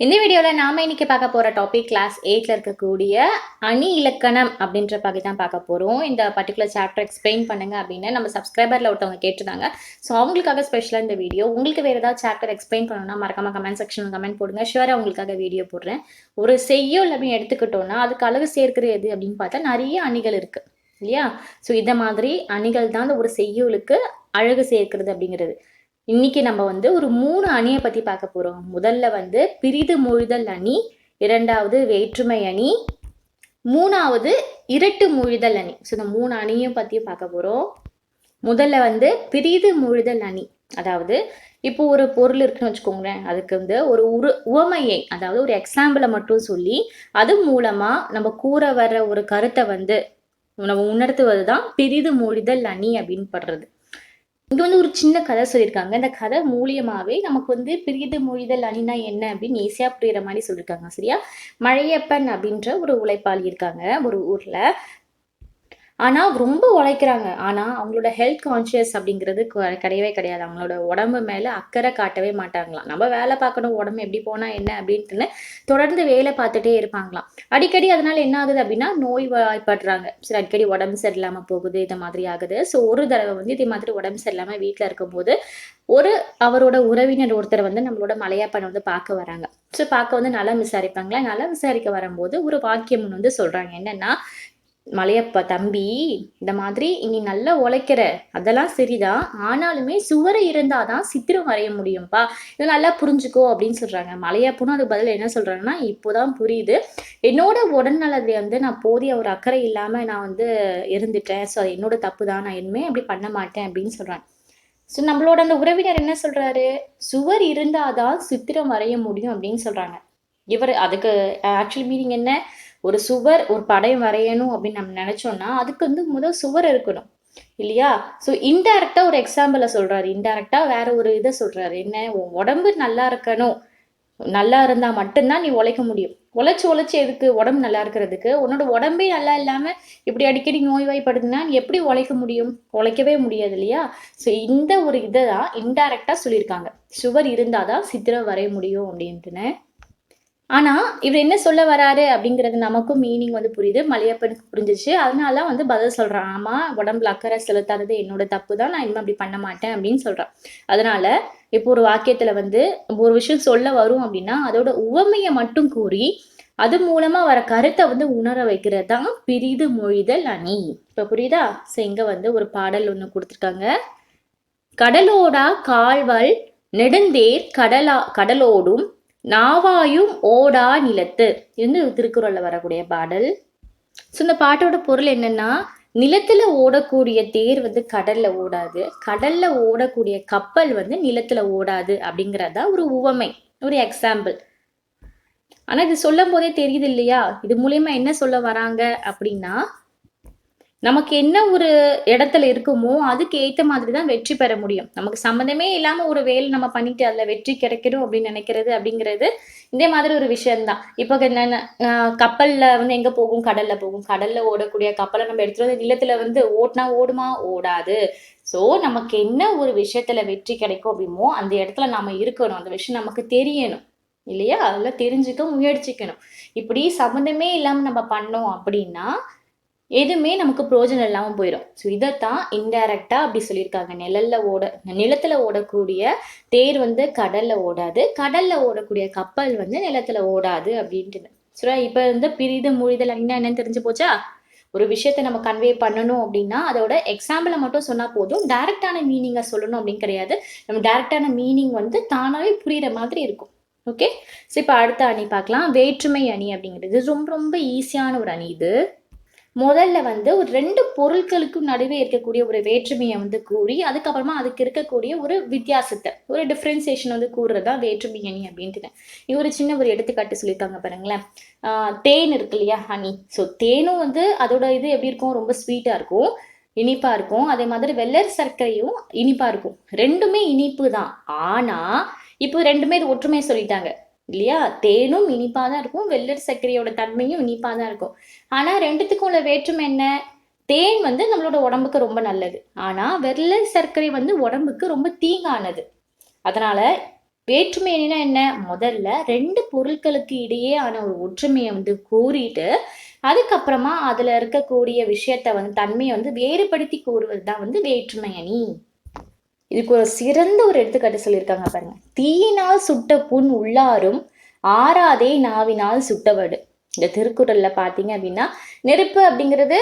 இந்த வீடியோவில் நாம இன்னைக்கு பார்க்க போகிற டாபிக் கிளாஸ் எயிட்டில் இருக்கக்கூடிய அணி இலக்கணம் அப்படின்ற பகுதி தான் பார்க்க போகிறோம் இந்த பர்டிகுலர் சாப்டர் எக்ஸ்பிளைன் பண்ணுங்க அப்படின்னு நம்ம சப்ஸ்கிரைபரில் ஒருத்தவங்க கேட்டிருந்தாங்க. ஸோ அவங்களுக்காக ஸ்பெஷலாக இந்த வீடியோ உங்களுக்கு வேறு ஏதாவது சாப்டர் எக்ஸ்பிளைன் பண்ணணும்னா மறக்காம கமெண்ட் செக்ஷனில் கமெண்ட் போடுங்க. ஷுவராக உங்களுக்காக வீடியோ போடுறேன். ஒரு செய்யுள் அப்படின்னு எடுத்துக்கிட்டோம்னா அதுக்கு அழகு சேர்க்கிறது எது அப்படின்னு பார்த்தா நிறைய அணிகள் இருக்குது இல்லையா? ஸோ இந்த மாதிரி அணிகள் தான் அந்த ஒரு செய்யுளுக்கு அழகு சேர்க்கிறது அப்படிங்கிறது. இன்னைக்கு நம்ம வந்து ஒரு மூணு அணியை பற்றி பார்க்க போகிறோம் முதல்ல வந்து பிரிது மூழ்தல் அணி இரண்டாவது வேற்றுமை அணி மூணாவது இரட்டு மொழிதல் அணி. ஸோ இந்த மூணு அணியும் பற்றியும் பார்க்க போகிறோம் முதல்ல வந்து பிரிது மூழ்தல் அணி. அதாவது இப்போ ஒரு பொருள் இருக்குன்னு வச்சுக்கோங்களேன். அதுக்கு வந்து ஒரு உரு உவமையை அதாவது ஒரு எக்ஸாம்பிளை மட்டும் சொல்லி அது மூலமாக நம்ம கூற வர்ற ஒரு கருத்தை வந்து நம்ம உணர்த்துவது தான் பிரிது மூழிதல் அணி அப்படின்னு படுறது. இங்க வந்து ஒரு சின்ன கதை சொல்லியிருக்காங்க. இந்த கதை மூலியமாவே நமக்கு வந்து பிரிது மொழிதல் அணினா என்ன அப்படின்னு ஈஸியா புரியுற மாதிரி சொல்லியிருக்காங்க சரியா? மழையப்பன் அப்படின்ற ஒரு உழைப்பாளி இருக்காங்க ஒரு ஊர்ல. ஆனால் ரொம்ப உழைக்கிறாங்க. ஆனால் அவங்களோட ஹெல்த் கான்ஷியஸ் அப்படிங்கிறது கிடையவே கிடையாது. அவங்களோட உடம்பு மேலே அக்கறை காட்டவே மாட்டாங்களாம். நம்ம வேலை பார்க்கணும் உடம்பு எப்படி போனால் என்ன அப்படின்ட்டுன்னு தொடர்ந்து வேலை பார்த்துட்டே இருப்பாங்களாம். அடிக்கடி அதனால் என்ன ஆகுது அப்படின்னா நோய் வாய்ப்படுறாங்க சரி அடிக்கடி உடம்பு சரியில்லாமல் போகுது இந்த மாதிரி ஆகுது. ஸோ ஒரு தடவை வந்து இதே மாதிரி உடம்பு சரியில்லாமல் வீட்டில் இருக்கும்போது ஒரு அவரோட உறவினர் ஒருத்தர் வந்து நம்மளோட மலையாப்பனை வந்து பார்க்க வராங்க. ஸோ பார்க்க வந்து நல்லா விசாரிப்பாங்களா? நல்லா விசாரிக்க வரும்போது ஒரு வாக்கியம் வந்து சொல்கிறாங்க என்னென்னா மலையப்ப தம்பி இந்த மாதிரி நீ நல்லா உழைக்கிற அதெல்லாம் சரிதான் ஆனாலுமே சுவரை இருந்தாதான் சித்திரம் வரைய முடியும்ப்பா இது நல்லா புரிஞ்சுக்கோ அப்படின்னு சொல்றாங்க. மலையப்பனும் அதுக்கு பதில் என்ன சொல்றாங்கன்னா இப்போதான் புரியுது. என்னோட உடல்நலத்தை வந்து நான் போதிய ஒரு அக்கறை இல்லாம நான் வந்து இருந்துட்டேன். ஸோ அது என்னோட தப்பு தான் நான் இனிமே அப்படி பண்ண மாட்டேன் அப்படின்னு சொல்றாங்க. ஸோ நம்மளோட அந்த உறவினர் என்ன சொல்றாரு? சுவர் இருந்தாதான் சித்திரம் வரைய முடியும் அப்படின்னு சொல்றாங்க. இவர் அதுக்கு ஆக்சுவல் மீனிங் என்ன? ஒரு சுவர் ஒரு படம் வரையணும் அப்படின்னு நம்ம நினைச்சோம்னா அதுக்கு வந்து முதல் சுவர் இருக்கணும். இல்லையா? ஸோ இன்டைரக்டா ஒரு எக்ஸாம்பிளை சொல்றாரு. இன்டைரக்டா வேற ஒரு இதை சொல்றாரு. என்ன? உன் உடம்பு நல்லா இருக்கணும். நல்லா இருந்தா மட்டும்தான் நீ உழைக்க முடியும். உழைச்சி உழைச்சி எதுக்கு உடம்பு நல்லா இருக்கிறதுக்கு? உன்னோட உடம்பே நல்லா இல்லாம இப்படி அடிக்கடி நோய்வாய்ப்படுதுன்னா நீ எப்படி உழைக்க முடியும்? உழைக்கவே முடியாது இல்லையா? ஸோ இந்த ஒரு இதை தான் இன்டைரக்டா சொல்லியிருக்காங்க. சுவர் இருந்தாதான் சித்திரம் வரைய முடியும் அப்படின்ட்டுன்னு. ஆனா இவர் என்ன சொல்ல வராரு அப்படிங்கிறது நமக்கும் மீனிங் வந்து புரியுது. மலையப்பனுக்கு புரிஞ்சிச்சு அதனால வந்து பதில் சொல்றான். ஆமா உடம்புல அக்கறை செலுத்தாதது என்னோட தப்பு தான். நான் இனிமே அப்படி பண்ண மாட்டேன் அப்படின்னு சொல்றான். அதனால இப்போ ஒரு வாக்கியத்துல வந்து ஒரு விஷயம் சொல்ல வரும் அப்படின்னா அதோட உவமையை மட்டும் கூறி அது மூலமா வர கருத்தை வந்து உணர வைக்கிறது தான் பிரிது மொழிதல் அணி. இப்ப புரியுதா? ஸோ இங்க வந்து ஒரு பாடல் ஒண்ணு கொடுத்துருக்காங்க. கடலோடா கால்வல் நெடுந்தேர் கடலா கடலோடும் நாவாயும் ஓடா நிலத்து. இது வந்து திருக்குறளில் வரக்கூடிய பாடல். ஸோ இந்த பாட்டோட பொருள் என்னன்னா நிலத்துல ஓடக்கூடிய தேர் வந்து கடல்ல ஓடாது. கடல்ல ஓடக்கூடிய கப்பல் வந்து நிலத்துல ஓடாது அப்படிங்கிறதா ஒரு உவமை ஒரு எக்ஸாம்பிள் ஆனா இது சொல்லும் போதே தெரியுது இல்லையா? இது மூலயமா என்ன சொல்ல வராங்க அப்படின்னா நமக்கு என்ன ஒரு இடத்துல இருக்குமோ அதுக்கு ஏற்ற மாதிரி தான் வெற்றி பெற முடியும். நமக்கு சம்மந்தமே இல்லாமல் ஒரு வேலை நம்ம பண்ணிட்டு அதில் வெற்றி கிடைக்கணும் அப்படின்னு நினைக்கிறது அப்படிங்கிறது இதே மாதிரி ஒரு விஷயம்தான். இப்போ என்னென்ன கப்பலில் வந்து எங்கே போகும்? கடலில் போகும். கடலில் ஓடக்கூடிய கப்பலை நம்ம எடுத்துகிட்டு வந்து நிலத்தில் வந்து ஓட்டினா ஓடுமா? ஓடாது. ஸோ நமக்கு என்ன ஒரு விஷயத்துல வெற்றி கிடைக்கும் அப்படிமோ அந்த இடத்துல நம்ம இருக்கணும். அந்த விஷயம் நமக்கு தெரியணும். இல்லையா? அதெல்லாம் தெரிஞ்சுக்க முயற்சிக்கணும். இப்படி சம்மந்தமே இல்லாமல் நம்ம பண்ணோம் அப்படின்னா எதுவுமே நமக்கு ப்ரோஜனம் இல்லாமல் போயிடும் ஸோ இதைத்தான் இன்டைரக்டாக அப்படி சொல்லியிருக்காங்க. நிழல்ல ஓட நிலத்தில் ஓடக்கூடிய தேர் வந்து கடலில் ஓடாது. கடலில் ஓடக்கூடிய கப்பல் வந்து நிலத்தில் ஓடாது அப்படின்ட்டு. ஸோ இப்போ வந்து பிரிது மொழிதல் அப்படின்னா என்னன்னு தெரிஞ்சு போச்சா? ஒரு விஷயத்தை நம்ம கன்வே பண்ணணும் அப்படின்னா அதோட எக்ஸாம்பிளை மட்டும் சொன்னால் போதும். டைரக்டான மீனிங்கை சொல்லணும் அப்படின்னு கிடையாது. நம்ம டைரக்டான மீனிங் வந்து தானாகவே புரிகிற மாதிரி இருக்கும். ஓகே ஸோ இப்போ அடுத்த அணி பார்க்கலாம். வேற்றுமை அணி அப்படிங்கிறது. ரொம்ப ரொம்ப ஈஸியான ஒரு அணி இது. முதல்ல வந்து ஒரு ரெண்டு பொருட்களுக்கும் நடுவே இருக்கக்கூடிய ஒரு வேற்றுமையை வந்து கூறி அதுக்கப்புறமா அதுக்கு இருக்கக்கூடிய ஒரு வித்தியாசத்தை ஒரு டிஃப்ரென்சியேஷன் வந்து கூறுறதா வேற்றுமை அணி அப்படின்ட்டு இவர் சின்ன ஒரு எடுத்துக்காட்டு சொல்லியிருக்காங்க பாருங்களேன். தேன் இருக்கு இல்லையா ஹனி ஸோ தேனும் வந்து அதோட இது எப்படி இருக்கும்? ரொம்ப ஸ்வீட்டாக இருக்கும் இனிப்பா இருக்கும். அதே மாதிரி வெள்ளர் சர்க்கரையும் இனிப்பா இருக்கும். ரெண்டுமே இனிப்பு தான். ஆனா இப்போ ரெண்டுமே இது ஒற்றுமையை சொல்லிட்டாங்க. இல்லையா? தேனும் இனிப்பாக தான் இருக்கும். வெள்ளர் சர்க்கரையோட தன்மையும் இனிப்பாக தான் இருக்கும். ஆனால் ரெண்டுத்துக்கும் உள்ள வேற்றுமை என்ன? தேன் வந்து நம்மளோட உடம்புக்கு ரொம்ப நல்லது. ஆனால் வெள்ளை சர்க்கரை வந்து உடம்புக்கு ரொம்ப தீங்கானது. அதனால வேற்றுமை என்ன முதல்ல ரெண்டு பொருட்களுக்கு இடையே ஆன ஒரு ஒற்றுமையை வந்து கூறிட்டு அதுக்கப்புறமா அதில் இருக்கக்கூடிய விஷயத்த வந்து தன்மையை வந்து வேறுபடுத்தி கூறுவது தான் வந்து வேற்றுமை அணி. இதுக்கு ஒரு சிறந்த ஒரு எடுத்துக்காட்டு சொல்லியிருக்காங்க பாருங்க. தீயினால் சுட்ட புண் உள்ளாரும் ஆறாதே நாவினால் சுட்டவடு இந்த திருக்குறள்ல பார்த்தீங்க அப்படின்னா நெருப்பு அப்படிங்கிறது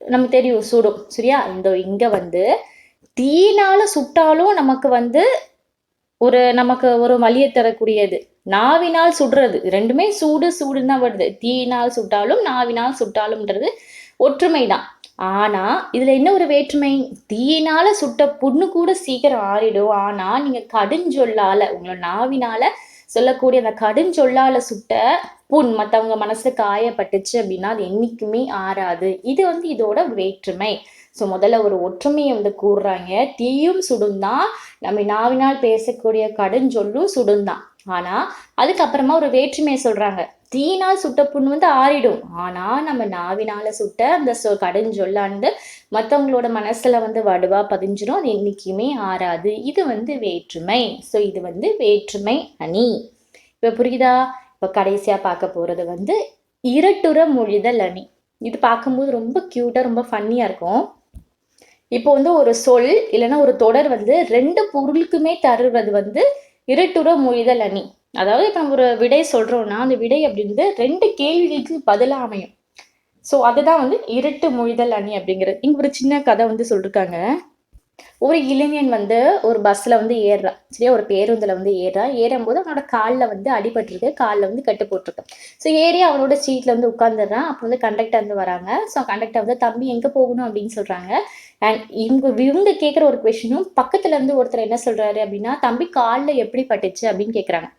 நமக்கு தெரியும் சுடும் சரியா? இந்த இங்க வந்து தீயினால சுட்டாலும் நமக்கு வந்து ஒரு நமக்கு ஒரு வலியை தரக்கூடியது. நாவினால் சுடுறது ரெண்டுமே சூடு சூடுன்னு தான் வருது. தீயினால் சுட்டாலும் நாவினால் சுட்டாலும்ன்றது ஒற்றுமை தான் ஆனால் இதில் என்ன ஒரு வேற்றுமை? தீயினால் சுட்ட புண்ணு கூட சீக்கிரம் ஆறிடும். ஆனால் நீங்கள் கடுஞ்சொல்லால் உங்களோட நாவினால் சொல்லக்கூடிய அந்த கடுஞ்சொல்லால் சுட்ட புண் மற்றவங்க மனசு காயப்பட்டுச்சு அப்படின்னா அது என்றைக்குமே ஆறாது. இது வந்து இதோட வேற்றுமை. ஸோ முதல்ல ஒரு ஒற்றுமையை வந்து கூறுறாங்க. தீயும் சுடுந்தான். நம்ம நாவினால் பேசக்கூடிய கடுஞ்சொல்லும் சுடுந்தான். ஆனால் அதுக்கப்புறமா ஒரு வேற்றுமையை சொல்கிறாங்க தீனால் சுட்ட புண் வந்து ஆறிடும். ஆனால் நம்ம நாவினால் சுட்ட அந்த சொ கடுஞ்சொல்லானது மற்றவங்களோட மனசில் வந்து வடுவாக பதிஞ்சிடும் அது என்றைக்குமே ஆறாது. இது வந்து வேற்றுமை. ஸோ இது வந்து வேற்றுமை அணி. இப்போ புரியுதா? இப்போ கடைசியாக பார்க்க போகிறது வந்து இரட்டுற மொழிதல் அணி. இது பார்க்கும்போது ரொம்ப க்யூட்டாக ரொம்ப ஃபன்னியாக இருக்கும். இப்போ வந்து ஒரு சொல் இல்லைன்னா ஒரு தொடர் வந்து ரெண்டு பொருளுக்குமே தருவது வந்து இரட்டுற மொழிதல் அணி. அதாவது இப்போ நம்ம ஒரு விடை சொல்கிறோன்னா அந்த விடை அப்படின்றது ரெண்டு கேள்விகளுக்கு பதிலாக அமையும். ஸோ அதுதான் வந்து இருட்டு மொழிதல் அணி அப்படிங்கிறது. இங்கே ஒரு சின்ன கதை வந்து சொல்லியிருக்காங்க ஒரு இளைஞன் வந்து ஒரு பஸ்ஸில் வந்து ஏறுறான் சரியா? ஒரு பேருந்தில் வந்து ஏறுறான் ஏறும்போது அவனோட காலில் வந்து அடிபட்டிருக்கு. காலில் வந்து கட்டு போட்டிருக்கான் ஸோ ஏறி அவனோட சீட்டில் வந்து உட்காந்துடுறான் அப்போ வந்து கண்டக்டர் வந்து வராங்க. ஸோ கண்டக்டர் வந்து தம்பி எங்கே போகணும்? அப்படின்னு சொல்கிறாங்க அண்ட் இவங்க இவங்க கேட்குற ஒரு கொஷினும் பக்கத்தில் இருந்து ஒருத்தர் என்ன சொல்கிறாரு அப்படின்னா தம்பி காலில் எப்படி பட்டுச்சு? அப்படின்னு கேட்குறாங்க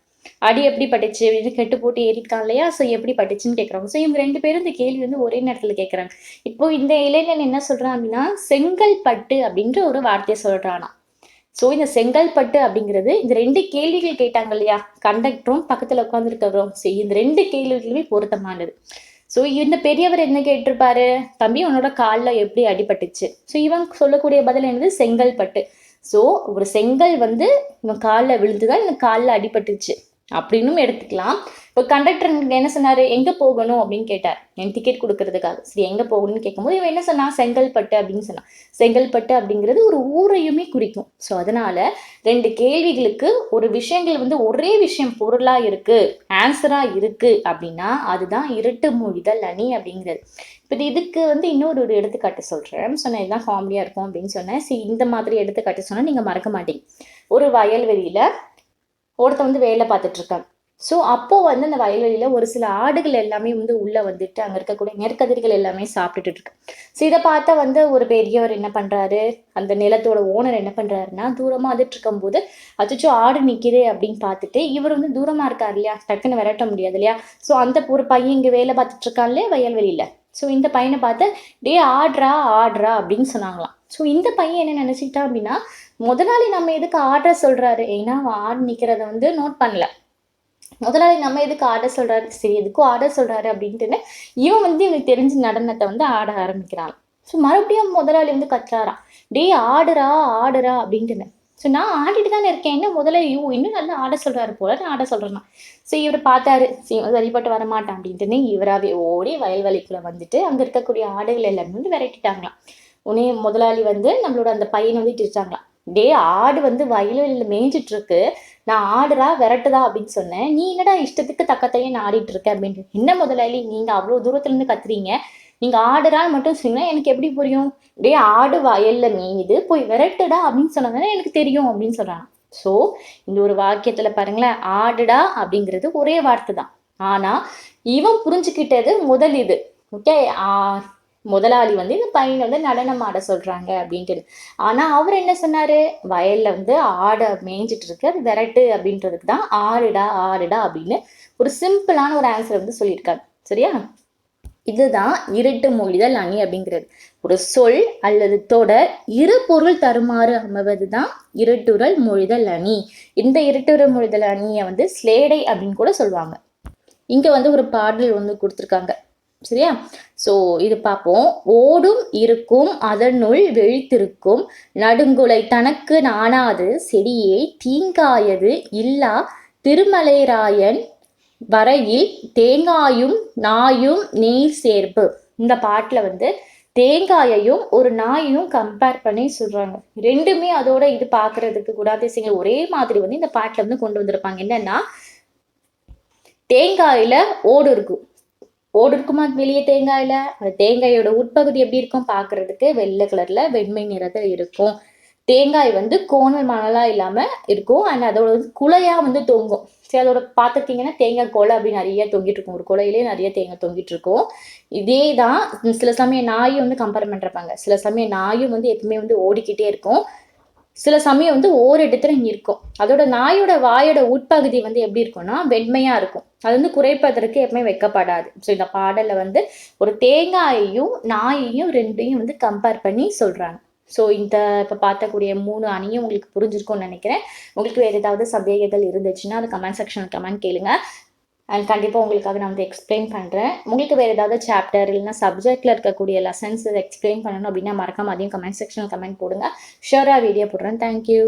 அடி எப்படி பட்டுச்சு? இது கெட்டு போட்டு ஏறிருக்கான் இல்லையா? ஸோ எப்படி பட்டுச்சுன்னு கேட்குறாங்க ஸோ இவங்க ரெண்டு பேரும் இந்த கேள்வி வந்து ஒரே நேரத்தில் கேட்குறாங்க இப்போ இந்த இளைஞன் என்ன சொல்றான் அப்படின்னா செங்கல்பட்டு அப்படின்ற ஒரு வார்த்தையை சொல்றானா. ஸோ இந்த செங்கல்பட்டு அப்படிங்கிறது இந்த ரெண்டு கேள்விகள் கேட்டாங்க இல்லையா? கண்டக்டரும் பக்கத்தில் உட்காந்துருக்கிறோம் ஸோ இந்த ரெண்டு கேள்விகளுமே பொருத்தமானது. ஸோ இந்த பெரியவர் என்ன கேட்டிருப்பாரு? தம்பி உன்னோட காலில் எப்படி அடிபட்டுச்சு? ஸோ இவன் சொல்லக்கூடிய பதில் என்னது? செங்கல்பட்டு ஸோ ஒரு செங்கல் வந்து இவன் காலில் விழுந்துதான் இந்த காலில் அடிபட்டுச்சு அப்படின்னும் எடுத்துக்கலாம். இப்போ கண்டக்டர் என்ன சொன்னார்? எங்கே போகணும்? அப்படின்னு கேட்டார். என் டிக்கெட் கொடுக்கறதுக்காக. சரி எங்கே போகணும்னு கேட்கும்போது இவன் என்ன சொன்னான் செங்கல்பட்டு அப்படின்னு சொன்னான். செங்கல்பட்டு அப்படிங்கிறது ஒரு ஊரையுமே குறிக்கும். ஸோ அதனால ரெண்டு கேள்விகளுக்கு ஒரு விஷயங்கள் வந்து ஒரே விஷயம் பொருளாக இருக்குது ஆன்சராக இருக்குது அப்படின்னா அதுதான் இரட்டு மொழிதல் அணி அப்படிங்கிறது. இப்போ இதுக்கு வந்து இன்னொரு ஒரு எடுத்துக்காட்டு சொல்கிறேன் சொன்னேன் இதுதான் காமெடியா இருக்கும் அப்படின்னு சொன்னேன். சரி இந்த மாதிரி எடுத்துக்காட்டு சொன்னால் நீங்கள் மறக்க மாட்டீங்க. ஒரு வயல்வெளியில் ஒருத்தன் வந்து வேலை பார்த்துட்டு இருக்கான் ஸோ அப்போ வந்து அந்த வயல்வெளியில ஒரு சில ஆடுகள் எல்லாமே வந்து உள்ள வந்துட்டு அங்க இருக்கக்கூடிய நெற்கதிர்கள் எல்லாமே சாப்பிட்டுட்டு இருக்கு ஸோ இதை பார்த்தா வந்து ஒரு பெரியவர் என்ன பண்றாரு? அந்த நிலத்தோட ஓனர் என்ன பண்றாருன்னா தூரமா வந்துட்டு இருக்கும்போது அச்சோ ஆடு நிக்குதே அப்படின்னு பார்த்துட்டு இவர் வந்து தூரமா இருக்கார் இல்லையா? டக்குன்னு விரட்ட முடியாது இல்லையா? ஸோ அந்த ஒரு பையன் இங்க வேலை பார்த்துட்டு இருக்கான்லே வயல்வெளியில? ஸோ இந்த பையனை பார்த்து டே ஆடுறா ஆடுறா அப்படின்னு சொன்னாங்களாம். ஸோ இந்த பையன் என்ன நினைச்சிட்டான் அப்படின்னா முதலாளி நம்ம எதுக்கு ஆர்டர் சொல்கிறாரு ஏன்னா அவன் ஆடு நிற்கிறத வந்து நோட் பண்ணல. முதலாளி நம்ம எதுக்கு ஆர்டர் சொல்கிறாரு சரி எதுக்கும் ஆர்டர் சொல்கிறாரு அப்படின்ட்டுன்னு இவன் வந்து இவனுக்கு தெரிஞ்ச நடனத்தை வந்து ஆட ஆரம்பிக்கிறான். ஸோ மறுபடியும் முதலாளி வந்து கத்துறாராம். டேய் ஆடுறா ஆடுறா அப்படின்ட்டுன்னு. ஸோ நான் ஆடிட்டு தானே இருக்கேன். என்ன முதலாளி? ஐயோ இன்னும் நல்லா ஆட சொல்கிறாரு போல நான் ஆட சொல்கிறேன்னா ஸோ இவர் பார்த்தாரு. சரி சரிப்பட்டு வரமாட்டான் அப்படின்ட்டுன்னு இவராவே ஓடி வயல்வெளிக்குள்ளே வந்துட்டு அங்கே இருக்கக்கூடிய ஆடுகள் எல்லாமே வந்து விரட்டிட்டாங்களாம். உடனே முதலாளி வந்து நம்மளோட அந்த பையனை வந்து இட்டுட்டாங்களாம் டே ஆடு வந்து வயலில் மேய்ஞ்சிட்ருக்கு. நான் ஆடுறா விரட்டுதா அப்படின்னு சொன்னேன். நீ என்னடா இஷ்டத்துக்கு தக்கத்தையும் ஆடிட்டு இருக்க அப்படின்ட்டு என்ன முதலாளி நீங்கள் அவ்வளோ தூரத்துலேருந்து கத்துறீங்க? நீங்கள் ஆடுறான்னு மட்டும் சொன்னீங்கன்னா எனக்கு எப்படி புரியும்? டே ஆடு வயலில் மேயுது போய் விரட்டுடா அப்படின்னு சொன்னாங்கன்னா எனக்கு தெரியும் அப்படின்னு சொல்றாங்க ஸோ இந்த ஒரு வாக்கியத்தில் பாருங்களேன். ஆடுடா அப்படிங்கிறது ஒரே வார்த்தை தான் ஆனால் இவன் புரிஞ்சுக்கிட்டது முதல் இது. ஓகே முதலாளி வந்து இந்த பையனை வந்து நடனம் ஆட சொல்கிறாங்க அப்படின்ட்டு. ஆனால் அவர் என்ன சொன்னார்? வயலில் வந்து ஆடை மேய்ஞ்சிட்டு இருக்கு. அது விரட்டு அப்படின்றதுக்கு தான் ஆடுடா ஆடுடா அப்படின்னு ஒரு சிம்பிளான ஒரு ஆன்சர் வந்து சொல்லியிருக்காரு. சரியா? இதுதான் இருட்டு மொழிதல் அணி அப்படிங்கிறது. ஒரு சொல் அல்லது தொடர் இரு பொருள் தருமாறு அமைவது தான் இருட்டுரல் மொழிதல் அணி. இந்த இருட்டுரல் மொழிதல் அணியை வந்து ஸ்லேடை அப்படின்னு கூட சொல்லுவாங்க. இங்கே வந்து ஒரு பாடல் வந்து கொடுத்துருக்காங்க. சரியா? ஸோ இது பார்ப்போம். ஓடும் இருக்கும் அதனுள் வெழித்திருக்கும். நடுங்குலை தனக்கு நாணாது செடியே தீங்காயது இல்லா திருமலைராயன் வரையில் தேங்காயும் நாயும் நீர் சேர்ப்பு. இந்த பாட்டில் வந்து தேங்காயையும் ஒரு நாயையும் கம்பேர் பண்ணி சொல்கிறாங்க ரெண்டுமே அதோட இது பார்க்கிறதுக்கு குணாதிசயங்கள் ஒரே மாதிரி வந்து இந்த பாட்டில் வந்து கொண்டு வந்திருப்பாங்க. என்னன்னா தேங்காயில் ஓடு இருக்கும். ஓடு இருக்குமா வெளியே தேங்காயில்? அந்த தேங்காயோட உட்பகுதி எப்படி இருக்கும்? பார்க்குறதுக்கு வெள்ளை கலரில் வெண்மை நிறத்தில் இருக்கும். தேங்காய் வந்து கோணல் மணலாக இல்லாமல் இருக்கும். அண்ட் அதோட வந்து குலையாக வந்து தொங்கும். சரி அதோட பார்த்துட்டிங்கன்னா தேங்காய் கொலை அப்படி நிறைய தொங்கிட்டு இருக்கும். ஒரு குலையிலே நிறைய தேங்காய் தொங்கிட்டு இருக்கும். இதே தான் சில சமயம் நாயும் வந்து கம்பேர் பண்ணுறப்பாங்க சில சமயம் நாயும் வந்து எப்பவுமே வந்து ஓடிக்கிட்டே இருக்கும். சில சமயம் வந்து ஓரிடத்துல இருக்கும். அதோட நாயோட வாயோட உட்பகுதி வந்து எப்படி இருக்கும்னா வெண்மையா இருக்கும். அது வந்து குறைப்பதற்கு எப்பவுமே வைக்கப்படாது. ஸோ இந்த பாடல்ல வந்து ஒரு தேங்காயையும் நாயையும் ரெண்டையும் வந்து கம்பேர் பண்ணி சொல்றாங்க. ஸோ இந்த இப்போ பார்த்தக்கூடிய மூணு அணியும் உங்களுக்கு புரிஞ்சிருக்கும்னு நினைக்கிறேன். உங்களுக்கு வேறு ஏதாவது சந்தேகங்கள் இருந்துச்சுன்னா அது கமெண்ட் செக்ஷனில் கமெண்ட் கேளுங்க. அண்ட் கண்டிப்பாக உங்களுக்காக நான் வந்து எக்ஸ்பிளைன் பண்ணுறேன் உங்களுக்கு வேறு ஏதாவது சாப்டர் இல்லைனா சப்ஜெக்டில் இருக்கக்கூடிய லெசன்ஸ் எக்ஸ்பிளைன் பண்ணணும் அப்படின்னா மறக்காம அதையும் கமெண்ட் செக்ஷனில் கமெண்ட் போடுங்க. ஷூராக வீடியோ போடுறேன். தேங்க்யூ